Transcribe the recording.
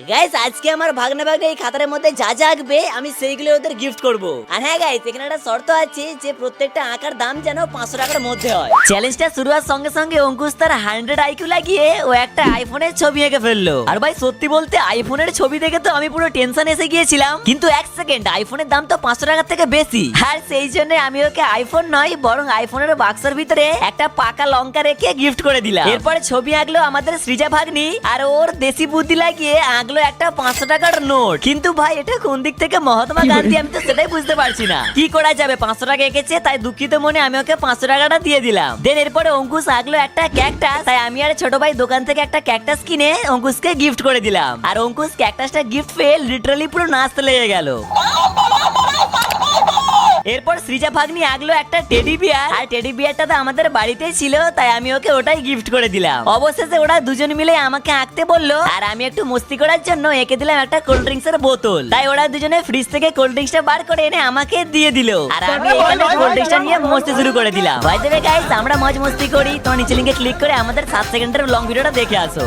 Guys আজকে আমার ভাগনা ভাগনা এই খাতার মধ্যে যা যা আঁকবে, আমি সেইগুলো ওদের গিফট করব। আর হ্যাঁ গাইস এখানে একটা শর্ত আছে যে প্রত্যেকটা আঁকার দাম যেন পাঁচশো টাকার মধ্যে হয়। চ্যালেঞ্জটা শুরু হওয়ার সঙ্গে সঙ্গে অঙ্কুশ তার হান্ড্রেড আইকিউ লাগিয়ে ও একটা আইফোনের ছবি এঁকে ফেলল। আর ভাই, সত্যি বলতে আইফোনের ছবি দেখে তো আমি পুরো টেনশন এসে গিয়েছিলাম। কিন্তু এক সেকেন্ড আইফোনের দাম তো পাঁচশো টাকার থেকে বেশি। আর সেই জন্য আমি ওকে আইফোন নয়, বরং আইফোনের বাক্সের ভিতরে একটা পাকা লঙ্কা রেখে গিফট করে দিলাম। এরপরে ছবি আঁকলো আমাদের সৃজা ভাগ্নি, আর ওর দেশি বুদ্ধি লাগিয়ে আঁকলো একটা পাঁচশো টাকার নোট। কিন্তু ভাই এটা কোন দিক থেকে মহাত্মা গান্ধী? আমি তো সেটাই বুঝতে পারছি না। কি করা যাবে? পাঁচশো টাকা এঁকেছে তাই দুঃখিত মনে আমি ওকে পাঁচশো টাকাটা দিয়ে দিলাম। দেন এরপরে অঙ্কুশ আগলো একটা ক্যাকটাস তাই আমি আর ছোট ভাই দোকান থেকে একটা ক্যাকটাস কিনে অঙ্কুশকে গিফট করে দিলাম। আর অঙ্কুশ ক্যাকটাসটা গিফট পেয়ে লিটারালি পুরো নাচতে লেগে গেল। এরপর সৃজা ভাগ্নি আগলো একটা টেডি বিয়ার আর টেডি বিয়ারটা তো আমাদের বাড়িতেই ছিল তাই আমি ওকে ওটাই গিফট করে দিলাম। অবশেষে ওরা দুজন মিলে আমাকে আঁকতে বলল আর আমি একটু মস্তি করার জন্য এঁকে দিলাম একটা কোল্ড ড্রিঙ্কস এর বোতল। তাই ওরা দুজনে ফ্রিজ থেকে কোল্ড ড্রিঙ্কসটা বার করে এনে আমাকে দিয়ে দিল। আর আমি এখানে কোল্ড ড্রিঙ্কসটা নিয়ে মস্তি শুরু করে দিলাম। ভাই দেবে গাইস আমরা মজ মস্তি করি। তো নিচে লিঙ্কে ক্লিক করে আমাদের সাত সেকেন্ডের লং ভিডিওটা দেখে আসো।